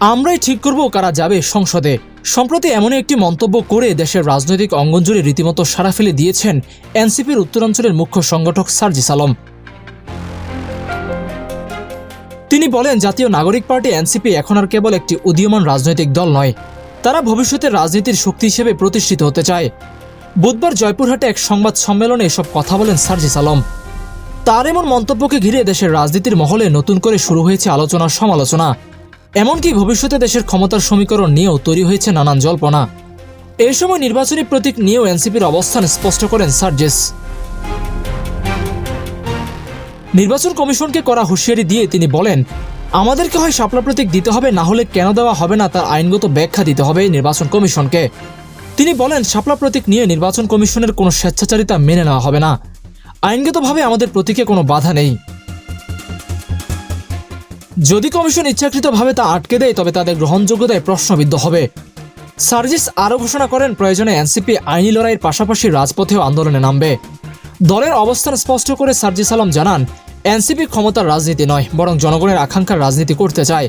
আমরাই ঠিক করব কারা যাবে সংসদে। সম্প্রতি এমনই একটি মন্তব্য করে দেশের রাজনৈতিক অঙ্গন জুড়ে রীতিমতো সাড়া ফেলে দিয়েছেন এনসিপির উত্তরাঞ্চলের মুখ্য সংগঠক সার্জিস আলম। তিনি বলেন, জাতীয় নাগরিক পার্টি এনসিপি এখন আর কেবল একটি উদীয়মান রাজনৈতিক দল নয়, তারা ভবিষ্যতে রাজনীতির শক্তি হিসেবে প্রতিষ্ঠিত হতে চায়। বুধবার জয়পুরহাটে এক সংবাদ সম্মেলনে এসব কথা বলেন সার্জিস আলম। তার এমন মন্তব্যকে ঘিরে দেশের রাজনীতির মহলে নতুন করে শুরু হয়েছে আলোচনা সমালোচনা এমনকি ভবিষ্যতে দেশের ক্ষমতার সমীকরণ নিয়েও তৈরি হয়েছে নানান জল্পনা। এই সময় নির্বাচনী প্রতীক নিয়েও এনসিপির অবস্থান স্পষ্ট করেন সার্জেস। নির্বাচন কমিশনকে করা হুঁশিয়ারি দিয়ে তিনি বলেন, আমাদেরকে হয় শাপলা প্রতীক দিতে হবে, না হলে কেন দেওয়া হবে না তার আইনগত ব্যাখ্যা দিতে হবে নির্বাচন কমিশনকে। তিনি বলেন, শাপলা প্রতীক নিয়ে নির্বাচন কমিশনের কোনো স্বেচ্ছাচারিতা মেনে নেওয়া হবে না। আইনগতভাবে আমাদের প্রতীকে কোনো বাধা নেই। যদি কমিশন ইচ্ছাকৃতভাবে তা আটকে দেয়, তবে তাদের গ্রহণযোগ্যতায় প্রশ্নবিদ্ধ হবে। সার্জিস আরও ঘোষণা করেন, প্রয়োজনে এনসিপি আইনি লড়াইয়ের পাশাপাশি রাজপথেও আন্দোলনে নামবে। দলের অবস্থান স্পষ্ট করে সার্জিস আলম জানান, এনসিপি ক্ষমতার রাজনীতি নয়, বরং জনগণের আকাঙ্ক্ষার রাজনীতি করতে চায়।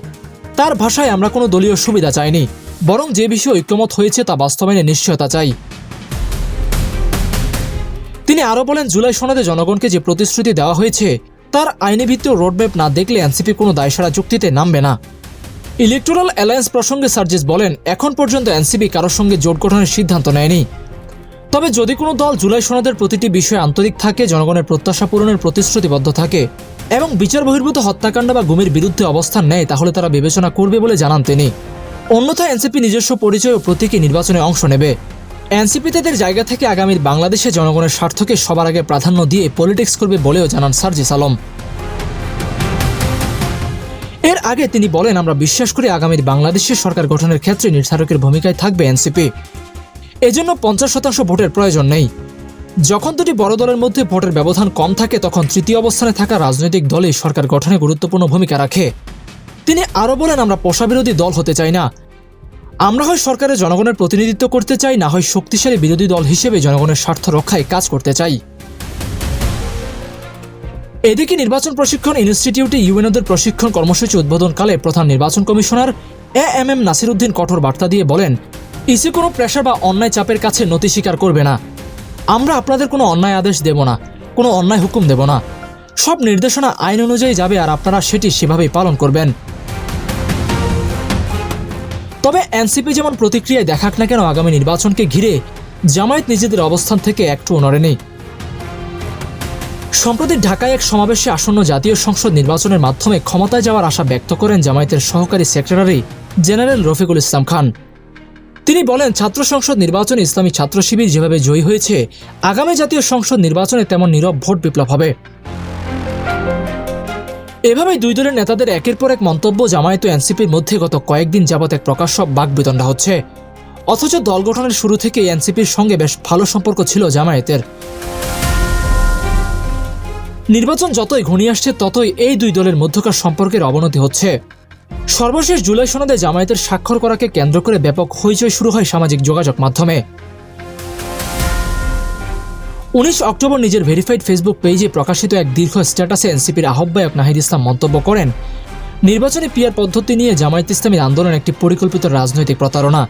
তার ভাষায় আমরা কোনো দলীয় সুবিধা চাইনি, বরং যে বিষয়ে ঐক্যমত হয়েছে তা বাস্তবায়নের নিশ্চয়তা চাই। তিনি আরও বলেন, জুলাই সনদে জনগণকে যে প্রতিশ্রুতি দেওয়া হয়েছে তার আইনি ভিত্তিক রোডম্যাপ না দেখলে এনসিপি কোনো দায়সারা চুক্তিতে নামবে না। ইলেকটোরাল অ্যালায়েন্স প্রসঙ্গে সার্জিস বলেন, এখন পর্যন্ত এনসিপি কারোর সঙ্গে জোট গঠনের সিদ্ধান্ত নেয়নি। তবে যদি কোনো দল জুলাই সনদের প্রতিটি বিষয়ে আন্তরিক থাকে, জনগণের প্রত্যাশা পূরণের প্রতিশ্রুতিবদ্ধ থাকে এবং বিচার বহির্ভূত হত্যাকাণ্ড বা গুমের বিরুদ্ধে অবস্থান নেয়, তাহলে তারা বিবেচনা করবে বলে জানান তিনি। অন্যথায় এনসিপি নিজস্ব পরিচয় ও প্রতীকী নির্বাচনে অংশ নেবে। এনসিপি তাদের জায়গা থেকে আগামীর বাংলাদেশে জনগণের স্বার্থকে সবার আগে প্রাধান্য দিয়ে পলিটিক্স করবে বলেও জানান সার্জিস আলম। এর আগে তিনি বলেন, আমরা বিশ্বাস করি আগামীর বাংলাদেশে সরকার গঠনের ক্ষেত্রে নির্ধারকের ভূমিকায় থাকবে এনসিপি। এজন্য পঞ্চাশ শতাংশ ভোটের প্রয়োজন নেই। যখন দুটি বড় দলের মধ্যে ভোটের ব্যবধান কম থাকে, তখন তৃতীয় অবস্থানে থাকা রাজনৈতিক দলই সরকার গঠনে গুরুত্বপূর্ণ ভূমিকা রাখে। তিনি আরও বলেন, আমরা পোষাবিরোধী দল হতে চাই না। আমরা হয় সরকারের জনগণের প্রতিনিধিত্ব করতে চাই, না হয় শক্তিশালী বিরোধী দল হিসেবে জনগণের স্বার্থ রক্ষায় কাজ করতে চাই। এদিকে নির্বাচন প্রশিক্ষণ ইনস্টিটিউটে ইউএনওদের প্রশিক্ষণ কর্মসূচি উদ্বোধনকালে প্রধান নির্বাচন commissioner A M M Nasiruddin কঠোর বার্তা দিয়ে বলেন, ইসি কোনো প্রেশার বা অন্যায় চাপের কাছে নতি স্বীকার করবে না। আমরা আপনাদের কোনো অন্যায় আদেশ দেব না, কোনো অন্যায় হুকুম দেব না। সব নির্দেশনা আইন অনুযায়ী যাবে আর আপনারা সেটি সেভাবেই পালন করবেন। তবে এনসিপি যেমন প্রতিক্রিয়ায় দেখাক না কেন আগামী নির্বাচনকে ঘিরে, জামায়াত নিজেদের অবস্থান থেকে একটুও নেই। সম্প্রতি ঢাকায় এক সমাবেশে আসন্ন জাতীয় সংসদ নির্বাচনের মাধ্যমে ক্ষমতায় যাওয়ার আশা ব্যক্ত করেন জামায়াতের সহকারী সেক্রেটারি জেনারেল রফিকুল ইসলাম খান। তিনি বলেন, ছাত্র সংসদ নির্বাচনে ইসলামী ছাত্র শিবির যেভাবে জয়ী হয়েছে, আগামী জাতীয় সংসদ নির্বাচনে তেমন নীরব ভোট বিপ্লব হবে। এভাবেই দুই দলের নেতাদের একের পর এক মন্তব্য জামায়াত ও এনসিপির মধ্যে গত কয়েকদিন যাবৎ এক প্রকাশ্য বাকবিতণ্ডা হচ্ছে। অথচ দল গঠনের শুরু থেকে এনসিপির সঙ্গে বেশ ভালো সম্পর্ক ছিল জামায়াতের। নির্বাচন যতই ঘনিয়ে আসছে, ততই এই দুই দলের মধ্যকার সম্পর্কের অবনতি হচ্ছে। সর্বশেষ জুলাই সনদে জামায়াতের স্বাক্ষর করাকে কেন্দ্র করে ব্যাপক হইচই শুরু হয় সামাজিক যোগাযোগ মাধ্যমে। উনিশ অক্টোবর নিজের ভেরিফাইড ফেসবুক পেজে প্রকাশিত এক দীর্ঘ স্ট্যাটাসে এনসিপির আহ্বায়ক নাহিদ ইসলাম মন্তব্য করেন, নির্বাচনী পিয়ার পদ্ধতি নিয়ে জামায়াত ইসলামীর আন্দোলন একটি পরিকল্পিত রাজনৈতিক প্রতারণা।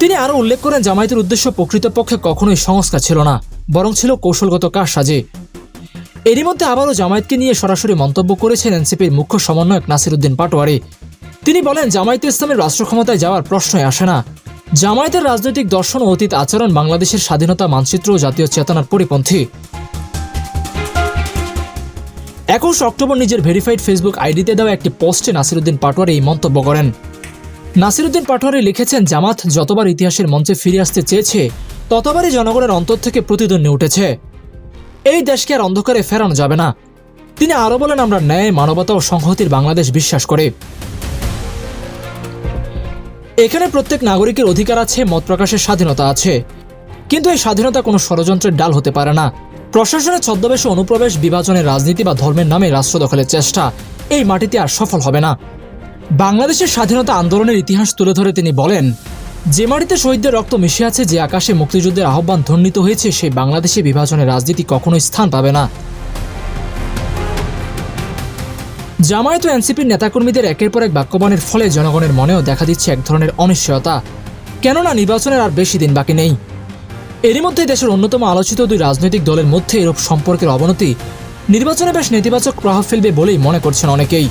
তিনি আরও উল্লেখ করেন, জামায়াতের উদ্দেশ্য প্রকৃতপক্ষে কখনোই সংস্কার ছিল না, বরং ছিল কৌশলগত কারসাজি। এরই মধ্যে আবারও জামায়াতকে নিয়ে সরাসরি মন্তব্য করেছেন এনসিপির মুখ্য সমন্বয়ক নাসিরুদ্দিন পাটোয়ারি। তিনি বলেন, জামায়াতে ইসলামের রাষ্ট্র ক্ষমতায় যাওয়ার প্রশ্নই আসে না। জামায়াতের রাজনৈতিক দর্শন ও অতীত আচরণ, বাংলাদেশের স্বাধীনতা মানচিত্র ও জাতীয় চেতনার পরিপন্থী। একুশ অক্টোবর নিজের ভেরিফাইড ফেসবুক আইডিতে দেওয়া একটি পোস্টে নাসিরুদ্দিন পাটোয়ারি এই মন্তব্য করেন। নাসিরুদ্দিন পাটোয়ারি লিখেছেন, জামাত যতবার ইতিহাসের মঞ্চে ফিরে আসতে চেয়েছে, ততবারই জনগণের অন্তর থেকে প্রতিদ্বন্দ্বী উঠেছে। এই দেশকে আর অন্ধকারে ফেরানো যাবে না। তিনি আরও বলেন, আমরা ন্যায়, মানবতা ও সংহতির বাংলাদেশ বিশ্বাস করি। এখানে প্রত্যেক নাগরিকের অধিকার আছে, মত প্রকাশের স্বাধীনতা আছে। কিন্তু এই স্বাধীনতা কোনো ষড়যন্ত্রের ডাল হতে পারে না। প্রশাসনের ছদ্মবেশে অনুপ্রবেশ, বিভাজনের রাজনীতি বা ধর্মের নামে রাষ্ট্র দখলের চেষ্টা, এই মাটিতে আর সফল হবে না। বাংলাদেশের স্বাধীনতা আন্দোলনের ইতিহাস তুলে ধরে তিনি বলেন, যে মাটিতে শহীদদের রক্ত মিশে আছে, যে আকাশে মুক্তিযুদ্ধের আহ্বান ধ্বনিত হয়েছে, সেই বাংলাদেশে বিভাজনের রাজনীতি কখনোই স্থান পাবে না। জামায়াত ও এনসিপির নেতাকর্মীদের একের পর এক বাক্যবানের ফলে জনগণের মনেও দেখা দিচ্ছে এক ধরনের অনিশ্চয়তা। কেননা নির্বাচনের আর বেশি দিন বাকি নেই। এরই মধ্যে দেশের অন্যতম আলোচিত দুই রাজনৈতিক দলের মধ্যে এরূপ সম্পর্কের অবনতি নির্বাচনে বেশ নেতিবাচক প্রভাব ফেলবে বলেই মনে করছেন অনেকেই।